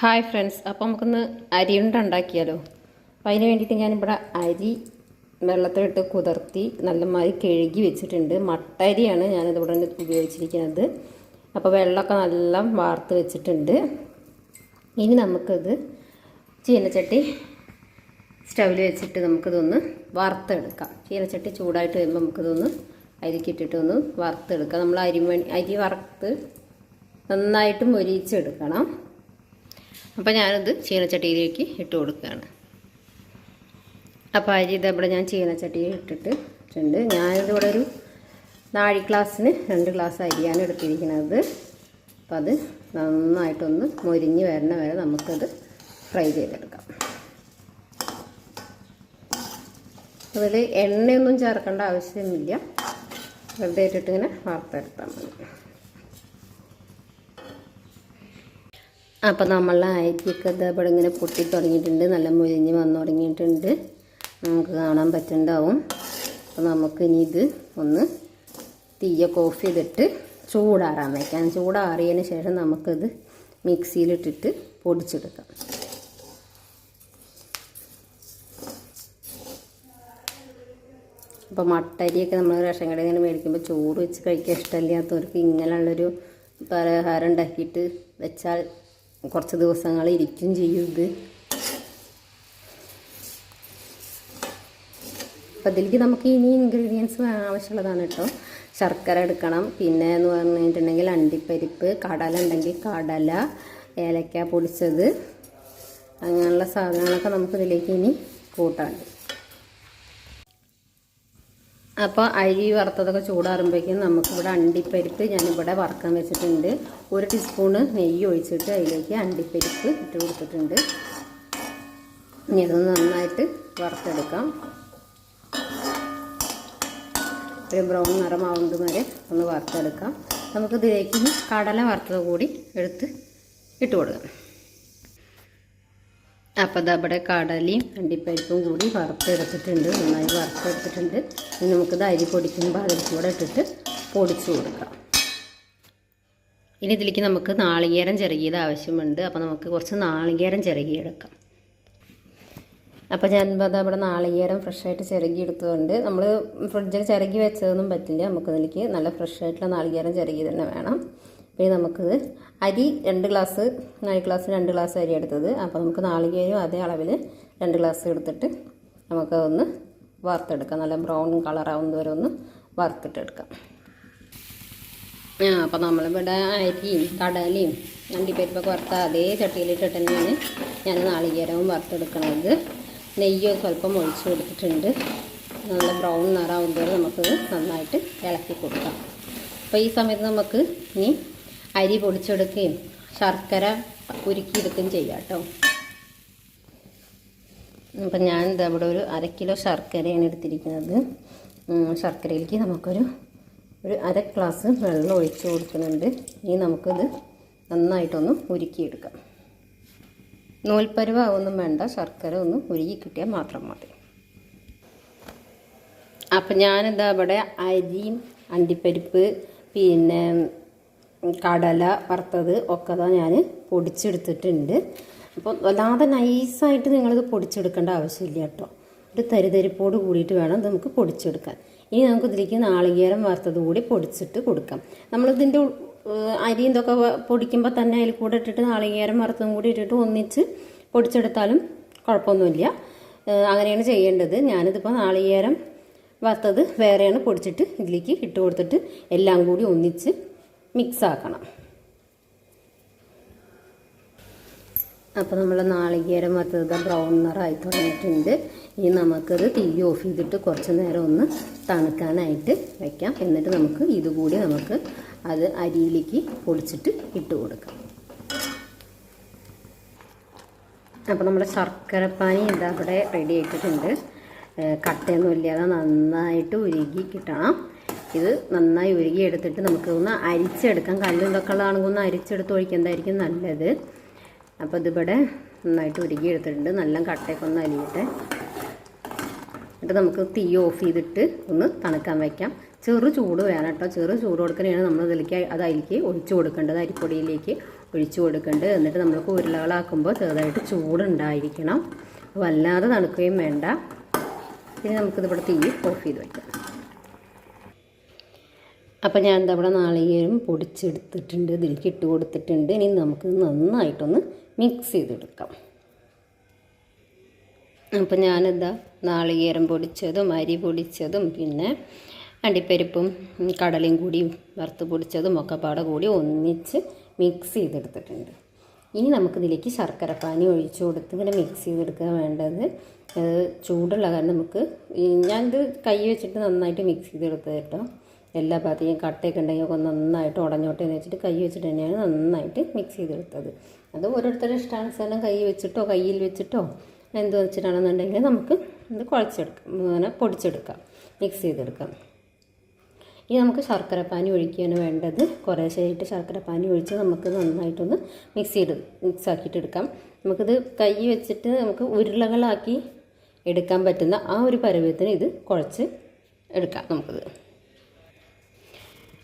Hi friends അപ്പോൾ നമുക്കൊന്ന് അരിയുണ്ട ഉണ്ടാക്കിയാലോ അപ്പോൾ അതിന് വേണ്ടിയിട്ട് ഞാനിവിടെ അരി വെള്ളത്തിലിട്ട് കുതിർത്തി നല്ലമാതിരി കഴുകി വെച്ചിട്ടുണ്ട്. മട്ടരിയാണ് ഞാനിതിവിടെ ഉപയോഗിച്ചിരിക്കുന്നത്. അപ്പോൾ വെള്ളമൊക്കെ നല്ല വാർത്ത് വെച്ചിട്ടുണ്ട്. ഇനി നമുക്കിത് ചീനച്ചട്ടി സ്റ്റൗവിൽ വെച്ചിട്ട് നമുക്കിതൊന്ന് വറുത്തെടുക്കാം. ചീനച്ചട്ടി ചൂടായിട്ട് വരുമ്പോൾ നമുക്കിതൊന്ന് അരിക്കിട്ടിട്ട് ഒന്ന് വറുത്തെടുക്കാം. നമ്മൾ അരി അരി വറുത്ത് നന്നായിട്ട് മൊരിച്ചെടുക്കണം അപ്പോൾ ഞാനത് ചീനച്ചട്ടിയിലേക്ക് ഇട്ട് കൊടുക്കുകയാണ്. അപ്പോൾ അരി ഇതവിടെ ഞാൻ ചീനച്ചട്ടിയിൽ ഇട്ടിട്ട് ഉണ്ട് ഞാനിതിവിടെ ഒരു നാഴി ഗ്ലാസ്സിന് രണ്ട് ഗ്ലാസ് അരിയാണ് എടുത്തിരിക്കുന്നത്. അപ്പം അത് നന്നായിട്ടൊന്ന് മൊരിഞ്ഞ് വരണ വരെ നമുക്കത് ഫ്രൈ ചെയ്തെടുക്കാം. അതിൽ എണ്ണയൊന്നും ചേർക്കേണ്ട ആവശ്യമില്ല. വെറുതെ ഇട്ടിട്ടിങ്ങനെ വാർത്തെടുത്താൽ മതി. അപ്പോൾ നമ്മളെ അയറ്റിയൊക്കെ ഇതേപോലെ ഇങ്ങനെ പൊട്ടി തുടങ്ങിയിട്ടുണ്ട്. നല്ല മുരിഞ്ഞ് വന്നു തുടങ്ങിയിട്ടുണ്ട്. നമുക്ക് കാണാൻ പറ്റുന്നുണ്ടാവും. അപ്പോൾ നമുക്ക് ഇനി ഇത് ഒന്ന് തീയൊക്കെ ഓഫ് ചെയ്തിട്ട് ചൂടാറാൻ വയ്ക്കാം ചൂടാറിയതിന് ശേഷം നമുക്കിത് മിക്സിയിലിട്ടിട്ട് പൊടിച്ചെടുക്കാം. അപ്പോൾ മട്ടരിയൊക്കെ നമ്മൾ റേഷൻ കടയിൽ നിന്ന് മേടിക്കുമ്പോൾ ചോറ് വെച്ച് കഴിക്കാൻ ഇഷ്ടമില്ലാത്തവർക്ക് ഇങ്ങനെയുള്ളൊരു പലഹാരം ഉണ്ടാക്കിയിട്ട് വെച്ചാൽ കുറച്ച് ദിവസങ്ങൾ ഇരിക്കും ചെയ്യും ഇത്. അപ്പം അതിലേക്ക് നമുക്ക് ഇനി ഇൻഗ്രീഡിയൻസ് ആവശ്യമുള്ളതാണ് കേട്ടോ. ശർക്കര എടുക്കണം. പിന്നെ എന്ന് പറഞ്ഞിട്ടുണ്ടെങ്കിൽ അണ്ടിപ്പരിപ്പ് കടല ഉണ്ടെങ്കിൽ കടല ഏലക്ക പൊടിച്ചത്. അങ്ങനെയുള്ള സാധനങ്ങളൊക്കെ നമുക്ക് ഇതിലേക്ക് ഇനി കൂട്ടാണ്ട് അപ്പോൾ അരി വറുത്തതൊക്കെ ചൂടാറുമ്പോഴേക്കും നമുക്കിവിടെ അണ്ടിപ്പരിപ്പ് ഞാനിവിടെ വറുക്കാൻ വെച്ചിട്ടുണ്ട്. ഒരു ടീസ്പൂണ് നെയ്യ് ഒഴിച്ചിട്ട് അതിലേക്ക് അണ്ടിപ്പരിപ്പ് ഇട്ട് കൊടുത്തിട്ടുണ്ട്. ഇനി ഇതൊന്ന് നന്നായിട്ട് വറുത്തെടുക്കാം. ഒരു ബ്രൗൺ നിറമാവുന്നത് വരെ ഒന്ന് വറുത്തെടുക്കാം. നമുക്കിതിലേക്ക് കടല വറുത്തത് കൂടി എടുത്ത് ഇട്ട് കൊടുക്കാം. അപ്പോൾ അത് അവിടെ കടലയും അണ്ടിപ്പരിപ്പും കൂടി വറുത്തെടുത്തിട്ടുണ്ട്. നന്നായി വറുത്തെടുത്തിട്ടുണ്ട്. ഇനി നമുക്കിത് അരി പൊടിക്കുമ്പോൾ അതിൽ കൂടെ ഇട്ടിട്ട് പൊടിച്ചു കൊടുക്കാം. ഇനി ഇതിലേക്ക് നമുക്ക് നാളികേരം ചെറുകിയത് ആവശ്യമുണ്ട്. അപ്പോൾ നമുക്ക് കുറച്ച് നാളികേരം ചെറുകിയെടുക്കാം. അപ്പോൾ ഞാൻ അത് അവിടെ നാളികേരം ഫ്രഷായിട്ട് ചിരകി നമ്മൾ ഫ്രിഡ്ജിൽ ചിരകി വെച്ചതൊന്നും പറ്റില്ല. നമുക്കതിലേക്ക് നല്ല ഫ്രഷായിട്ടുള്ള നാളികേരം ചിരകി തന്നെ വേണം. പിന്നെ നമുക്ക് അരി രണ്ട് ഗ്ലാസ് നാല് ഗ്ലാസ് രണ്ട് ഗ്ലാസ് അരി എടുത്തത്. അപ്പോൾ നമുക്ക് നാളികേരും അതേ അളവിൽ രണ്ട് ഗ്ലാസ് എടുത്തിട്ട് നമുക്കതൊന്ന് വറുത്തെടുക്കാം. നല്ല ബ്രൗൺ കളർ വരെ ഒന്ന് വറുത്തിട്ടെടുക്കാം. ആ അപ്പോൾ നമ്മളിവിടെ അരിയും കടലയും അണ്ടിപ്പരിപ്പൊക്കെ വറുത്ത അതേ ചട്ടിയിലിട്ടിട്ട് തന്നെയാണ് ഞാൻ നാളികേരവും വറുത്തെടുക്കുന്നത് നെയ്യോ സ്വല്പം ഒഴിച്ചു കൊടുത്തിട്ടുണ്ട്. നല്ല ബ്രൗൺ നിറാവുമ്പോൾ നമുക്കത് നന്നായിട്ട് ഇളക്കി കൊടുക്കാം. അപ്പോൾ ഈ സമയത്ത് നമുക്ക് ഇനി അരി പൊടിച്ചെടുക്കുകയും ശർക്കര ഉരുക്കിയെടുക്കുകയും ചെയ്യാം കേട്ടോ. അപ്പം ഞാൻ ഇവിടെ ഒരു അര കിലോ ശർക്കരയാണ് എടുത്തിരിക്കുന്നത്. ശർക്കരയിലേക്ക് നമുക്കൊരു ഒരു അര ഗ്ലാസ് വെള്ളം ഒഴിച്ചു കൊടുക്കുന്നുണ്ട്. ഇനി നമുക്കിത് നന്നായിട്ടൊന്ന് ഉരുക്കിയെടുക്കാം. നൂൽപ്പരുവാവൊന്നും വേണ്ട ശർക്കര ഒന്ന് ഉരുകി കിട്ടിയാൽ മാത്രം മതി. അപ്പം ഞാനിതാ ഇവിടെ അരിയും അണ്ടിപ്പരിപ്പ് പിന്നെ കടല വറുത്തത് ഒക്കെ തന്നെ ഞാൻ പൊടിച്ചെടുത്തിട്ടുണ്ട്. അപ്പോൾ വല്ലാതെ നൈസായിട്ട് നിങ്ങളിത് പൊടിച്ചെടുക്കേണ്ട ആവശ്യമില്ല കേട്ടോ. ഒരു തരിതരിപ്പോട് കൂടിയിട്ട് വേണം ഇത് നമുക്ക് പൊടിച്ചെടുക്കാൻ. ഇനി നമുക്ക് ഇതിലേക്ക് നാളികേരം വറുത്തത് കൂടി പൊടിച്ചിട്ട് കൊടുക്കാം. നമ്മളിതിന്റെ അരി ഇതൊക്കെ പൊടിക്കുമ്പോൾ തന്നെ അതിൽ കൂടെ ഇട്ടിട്ട് നാളികേരം വറുത്തതും കൂടി ഇട്ടിട്ട് ഒന്നിച്ച് പൊടിച്ചെടുത്താലും കുഴപ്പമൊന്നുമില്ല. അങ്ങനെയാണ് ചെയ്യേണ്ടത്. ഞാനിതിപ്പോൾ നാളികേരം വറുത്തത് വേറെയാണ് പൊടിച്ചിട്ട് ഇതിലേക്ക് ഇട്ട് കൊടുത്തിട്ട് എല്ലാം കൂടി ഒന്നിച്ച് മിക്സ് ആക്കണം അപ്പോൾ നമ്മൾ നാളികേരം വറുത്തത് ബ്രൗൺ നിറായി തുടങ്ങിയിട്ടുണ്ട്. ഇനി നമുക്കത് തീ ഓഫ് ചെയ്തിട്ട് കുറച്ച് നേരം ഒന്ന് തണുക്കാനായിട്ട് വയ്ക്കാം എന്നിട്ട് നമുക്ക് ഇതുകൂടി നമുക്ക് അത് അരിയിലേക്ക് പൊടിച്ചിട്ട് ഇട്ട് കൊടുക്കാം. അപ്പോൾ നമ്മുടെ ശർക്കരപ്പാനി ഇതാ ഇവിടെ റെഡി ആയിട്ടിട്ടുണ്ട് കട്ടയൊന്നും ഇല്ലാതെ നന്നായിട്ട് ഉരുകി കിട്ടണം. ഇത് നന്നായി ഉരുകി എടുത്തിട്ട് നമുക്ക് ഒന്ന് അരിച്ചെടുക്കാം. കല്ലും ഒന്ന് അരിച്ചെടുത്ത് ഒഴിക്കുന്നതായിരിക്കും നല്ലത്. അപ്പോൾ ഇതിവിടെ നന്നായിട്ട് ഉരുകി എടുത്തിട്ടുണ്ട് നല്ല കട്ടയൊക്കെ ഒന്ന് അരിയട്ടെ. എന്നിട്ട് നമുക്ക് തീ ഓഫ് ചെയ്തിട്ട് ഒന്ന് തണുക്കാൻ വയ്ക്കാം ചെറു ചൂട് വേണം കേട്ടോ. ചെറു ചൂട് കൊടുക്കണേണ് നമ്മൾ ഇതിലേക്ക് അത് അതിലേക്ക് ഒഴിച്ചു കൊടുക്കേണ്ടത്. അരിപ്പൊടിയിലേക്ക് ഒഴിച്ചു കൊടുക്കേണ്ടത്. എന്നിട്ട് നമ്മൾക്ക് ഉരുളകളാക്കുമ്പോൾ ചെറുതായിട്ട് ചൂടുണ്ടായിരിക്കണം. വല്ലാതെ തണുക്കുകയും വേണ്ട. പിന്നെ നമുക്കിത് ഇവിടെ തീ ഓഫ് ചെയ്ത് വയ്ക്കാം അപ്പോൾ ഞാൻ എന്താ ഇവിടെ നാളികേരം പൊടിച്ചെടുത്തിട്ടുണ്ട് ഇതിലേക്ക് ഇട്ട് കൊടുത്തിട്ടുണ്ട്. ഇനി നമുക്ക് നന്നായിട്ടൊന്ന് മിക്സ് ചെയ്തെടുക്കാം. അപ്പം ഞാനെന്താ നാളികേരം പൊടിച്ചതും അരി പൊടിച്ചതും പിന്നെ അണ്ടിപ്പരിപ്പും കടലയും കൂടി വറുത്ത് പൊടിച്ചതും ഒക്കെ പാടെ കൂടി ഒന്നിച്ച് മിക്സ് ചെയ്തെടുത്തിട്ടുണ്ട്. ഇനി നമുക്കിതിലേക്ക് ശർക്കര പാനി ഒഴിച്ചു കൊടുത്ത് ഇങ്ങനെ മിക്സ് ചെയ്തെടുക്കുക വേണ്ടത്. ചൂടുള്ള കാരണം നമുക്ക് ഞാനിത് കൈ വെച്ചിട്ട് നന്നായിട്ട് മിക്സ് ചെയ്തെടുത്തത് കേട്ടോ. എല്ലാ ഭാഗത്തേക്കും കട്ടയൊക്കെ ഉണ്ടെങ്കിൽ ഒക്കെ നന്നായിട്ട് ഉടഞ്ഞോട്ടെ എന്ന് വെച്ചിട്ട് കൈ വെച്ചിട്ട് തന്നെയാണ് നന്നായിട്ട് മിക്സ് ചെയ്തെടുത്തത്. അത് ഓരോരുത്തരുടെ ഇഷ്ടാനുസരണം കൈ വെച്ചിട്ടോ കയ്യിൽ വെച്ചിട്ടോ എന്ത് വെച്ചിട്ടാണെന്നുണ്ടെങ്കിൽ നമുക്ക് ഇത് കുഴച്ചെടുക്കാം. അങ്ങനെ പൊടിച്ചെടുക്കാം. മിക്സ് ചെയ്തെടുക്കാം. ഇനി നമുക്ക് ശർക്കര പാനി ഒഴിക്കുകയാണ് വേണ്ടത്. കുറേശ്ശായിട്ട് ശർക്കര പാനി ഒഴിച്ച് നമുക്ക് നന്നായിട്ടൊന്ന് മിക്സ് ചെയ്ത് മിക്സ് ആക്കിയിട്ട് എടുക്കാം. നമുക്കിത് കൈ വെച്ചിട്ട് നമുക്ക് ഉരുളകളാക്കി എടുക്കാൻ പറ്റുന്ന ആ ഒരു പരുവത്തിന് ഇത് കുഴച്ച് എടുക്കാം നമുക്കിത്.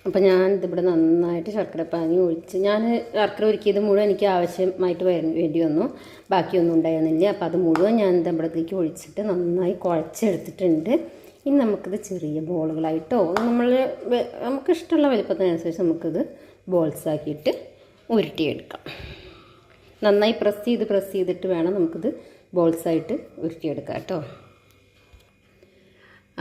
അപ്പം ഞാൻ ഇതിവിടെ നന്നായിട്ട് ശർക്കര പാനി ഒഴിച്ച് ഞാൻ ശർക്കര ഒരുക്കിയത് മുഴുവൻ എനിക്ക് ആവശ്യമായിട്ട് വേണ്ടി വന്നു. ബാക്കിയൊന്നും ഉണ്ടായിരുന്നില്ല. അപ്പോൾ അത് മുഴുവൻ ഞാൻ ഇവിടത്തേക്ക് ഒഴിച്ചിട്ട് നന്നായി കുഴച്ചെടുത്തിട്ടുണ്ട്. ഇനി നമുക്കിത് ചെറിയ ബോളുകളായിട്ടോ നമ്മൾ നമുക്കിഷ്ടമുള്ള വലിപ്പത്തിനനുസരിച്ച് നമുക്കിത് ബോൾസ് ആക്കിയിട്ട് ഉരുട്ടിയെടുക്കാം. നന്നായി പ്രസ് ചെയ്ത് പ്രസ് ചെയ്തിട്ട് വേണം നമുക്കിത് ബോൾസായിട്ട് ഉരുട്ടിയെടുക്കാം കേട്ടോ.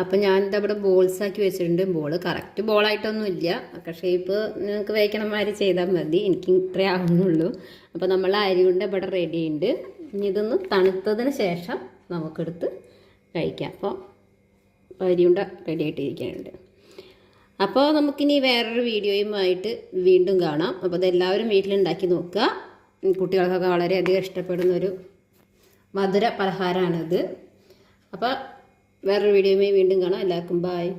അപ്പം ഞാനിത് അവിടെ ബോൾസാക്കി വെച്ചിട്ടുണ്ട്. ബോൾ കറക്റ്റ് ബോളായിട്ടൊന്നും ഇല്ല ഒക്കെ ഷേപ്പ് നിങ്ങൾക്ക് വേക്കണമാതിരി ചെയ്താൽ മതി. എനിക്ക് ഇത്രേ ആവുന്നുള്ളൂ. അപ്പോൾ നമ്മൾ അരി കൊണ്ട് ഇവിടെ റെഡി ഉണ്ട്. ഇനി ഇതൊന്ന് തണുത്തതിന് ശേഷം നമുക്കെടുത്ത് കഴിക്കാം. അപ്പോൾ അരി ഉണ്ട റെഡി ആയിട്ടിരിക്കുന്നുണ്ട്. അപ്പോൾ നമുക്കിനി വേറൊരു വീഡിയോയുമായിട്ട് വീണ്ടും കാണാം. അപ്പോൾ അതെല്ലാവരും വീട്ടിലുണ്ടാക്കി നോക്കുക. കുട്ടികൾക്കൊക്കെ വളരെയധികം ഇഷ്ടപ്പെടുന്നൊരു മധുര പലഹാരമാണിത് അപ്പോൾ വേറൊരു വീഡിയോയുമായി വീണ്ടും കാണാം. എല്ലാവർക്കും ബായ്